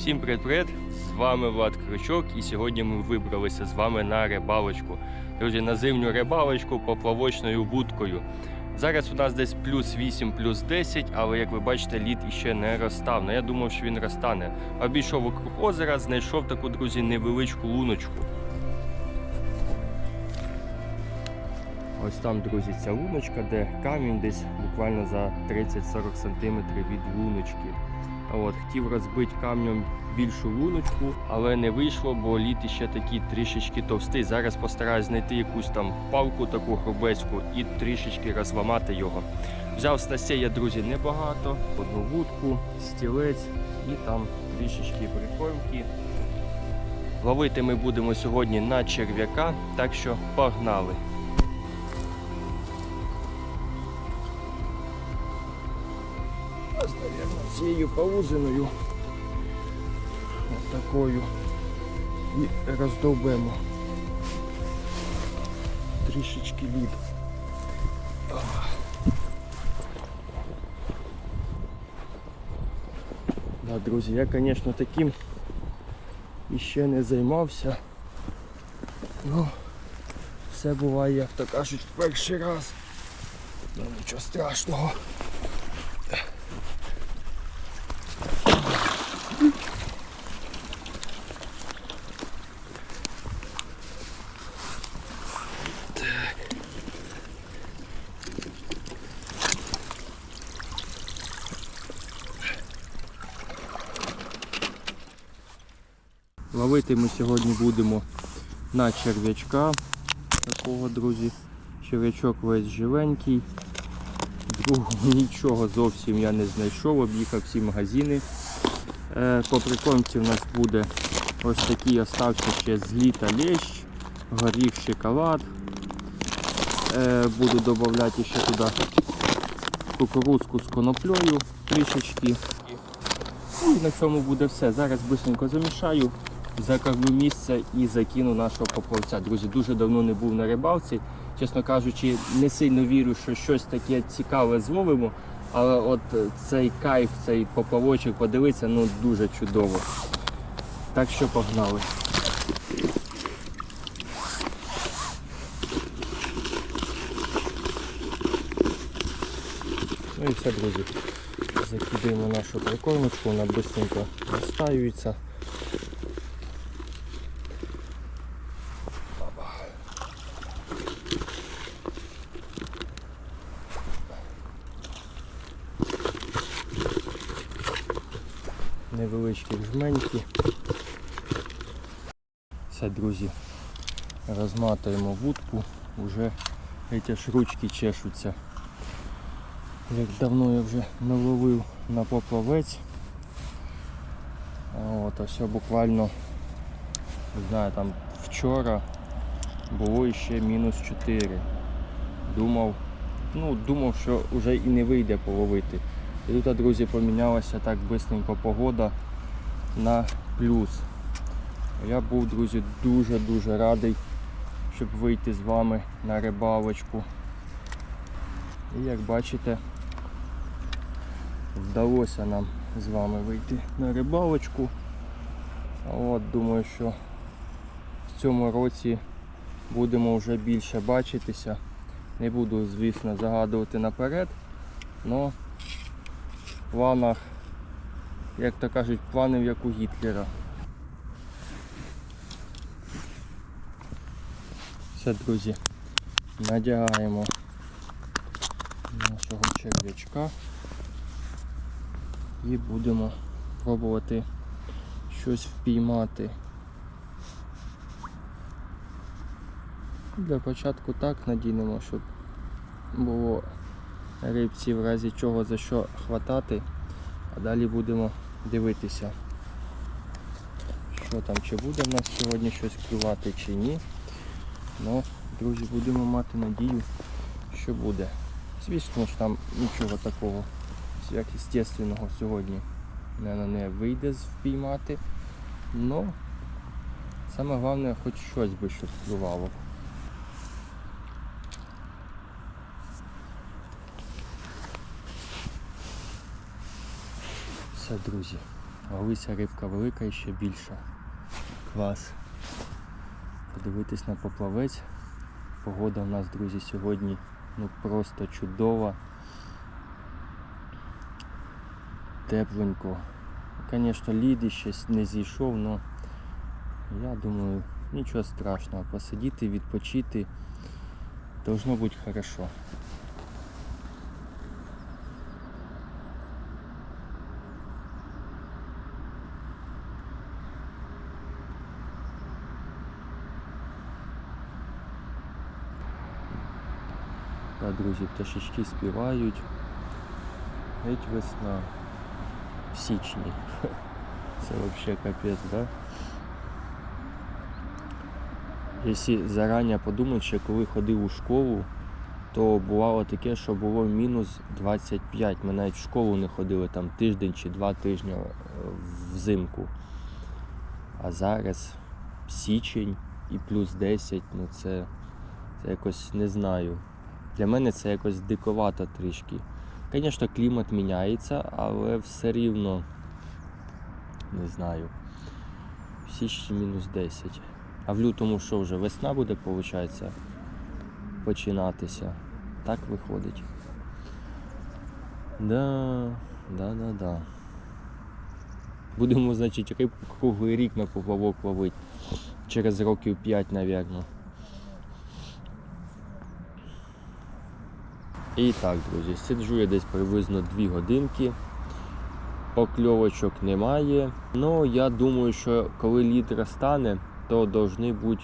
Всім привіт-привіт! З вами Влад Крючок і сьогодні ми вибралися з вами на рибалочку. Друзі, на зимню рибалочку поплавочною вудкою. Зараз у нас десь плюс 8, плюс 10, але як ви бачите, лід іще не розстав. Ну, я думав, що він розтане. Обійшов округ озера, знайшов таку, друзі, невеличку луночку. Ось там, друзі, ця луночка, де камінь десь буквально за 30-40 см від луночки. От, хотів розбити камнем більшу луночку, але не вийшло, бо лід іще такий трішечки товстий. Зараз постараюсь знайти якусь там палку таку грубецьку і трішечки розламати його. Взяв снастей я, друзі, небагато, одну вудку, стілець і там трішечки прикормки. Ловити ми будемо сьогодні на черв'яка, так що погнали. Цією паузиною. Такою. І роздовбемо. Трішечки лід. Да, друзі, я, звісно, таким іще не займався. Ну, все буває, як то кажуть, перший раз. Ну, нічого страшного. Ловити ми сьогодні будемо на черв'ячка. Такого, друзі. Черв'ячок весь живенький. Другого нічого зовсім я не знайшов, об'їхав всі магазини. Е, по прикормці у нас буде ось такий остався ще з літа лещ, горіх шоколад. Е, буду додавати ще туди кукурузку з коноплею трішечки. Ну, І на цьому буде все. Зараз швидко замішаю, закормлю місце і закину нашого поплавця. Друзі, дуже давно не був на рибалці. Чесно кажучи, не сильно вірю, що щось таке цікаве зловимо. Але от цей кайф, цей поплавочок подивитися, ну дуже чудово. Так що погнали. Ну і все, друзі. Закидаємо нашу прикормочку, вона швидко розтаюється. Невеличкі жменьки. Все, друзі, розматуємо вудку, вже ці ж ручки чешуться. Як давно я вже не ловив на поплавець. От, ось буквально, не знаю, там вчора було ще мінус 4. Думав, ну, думав, що вже і не вийде половити. І тут, друзі, помінялася так швидко погода на плюс. Я був, друзі, дуже-дуже радий, щоб вийти з вами на рибалочку. І як бачите, вдалося нам з вами вийти на рибалочку. От, думаю, що в цьому році будемо вже більше бачитися. Не буду, звісно, загадувати наперед, в планах, як то кажуть, планів як у Гітлера. Все, друзі, надягаємо нашого черв'ячка і будемо пробувати щось впіймати. Для початку так надінемо, щоб було рибці в разі чого за що хватати, а далі будемо дивитися, що там, чи буде в нас сьогодні щось клювати чи ні. Ну, друзі, будемо мати надію, що буде. Звісно ж там нічого такого як сьогодні не, не вийде впіймати. Ну, саме головне хоч щось би що впливало. Все, друзі. Ловися рибка велика і ще більша. Клас. Подивитись на поплавець. Погода в нас, друзі, сьогодні ну просто чудова. Тепленько. Звісно, лід ще не зійшов, але я думаю, нічого страшного. Посидіти, відпочити должно бути хорошо. Да, друзі, пташечки співають. Геть весна. В січні. Це взагалі капець, да? Якщо зарані подумати, що коли ходив у школу, то бувало таке, що було мінус 25. Ми навіть в школу не ходили там тиждень чи два тижні е, взимку. А зараз січень і плюс 10, ну це, це якось не знаю. Для мене це якось диковато трішки. Звісно, клімат міняється, але все рівно не знаю. В січні мінус 10. А в лютому що вже весна буде, виходить, починатися. Так виходить. Да, да, да, да. Будемо, значить, рибку круглий рік на поплавок ловити. Через років 5, мабуть. І так, друзі, сиджу я десь приблизно 2 годинки. Покльовочок немає. Ну, я думаю, що коли лід розтане, то повинні бути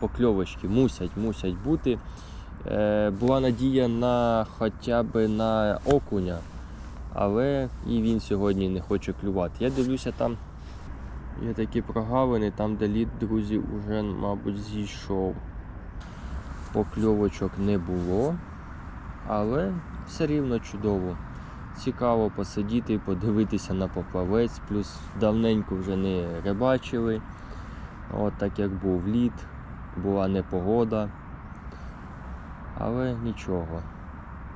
покльовочки. Мусять, мусять бути. Е, була надія на хоча б на окуня, але і він сьогодні не хоче клювати. Я дивлюся, там є такі прогалини, там де лід, друзі, вже, мабуть, зійшов. Покльовочок не було. Але все рівно чудово. Цікаво посидіти і подивитися на поплавець, плюс давненько вже не рибачили. От так як був лід, була непогода. Але нічого.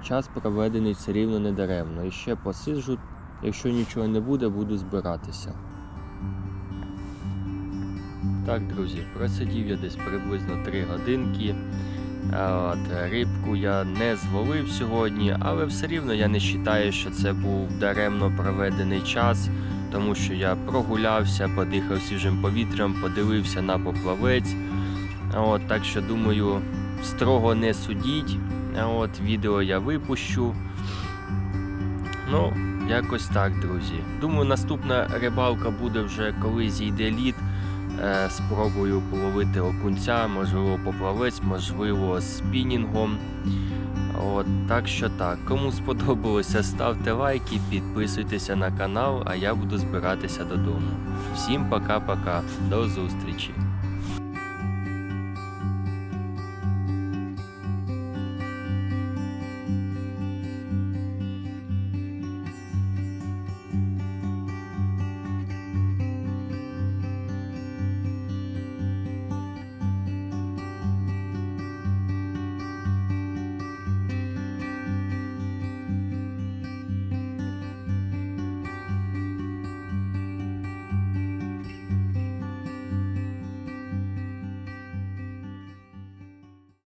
Час проведений все рівно не даремно. І ще посиджу, якщо нічого не буде, буду збиратися. Так, друзі, просидів я десь приблизно 3 годинки. От, рибку я не зловив сьогодні, але все рівно я не вважаю, що це був даремно проведений час, тому що я прогулявся, подихав свіжим повітрям, подивився на поплавець. От, так що думаю, строго не судіть. От, Відео я випущу. Ну, якось так, друзі. Думаю, наступна рибалка буде вже коли зійде лід. Е, Спробую половити окунця, можливо, поплавець, можливо, спінінгом. От, Так що так, кому сподобалося, ставте лайки, підписуйтеся на канал, а я буду збиратися додому. Всім пока-пока, до зустрічі!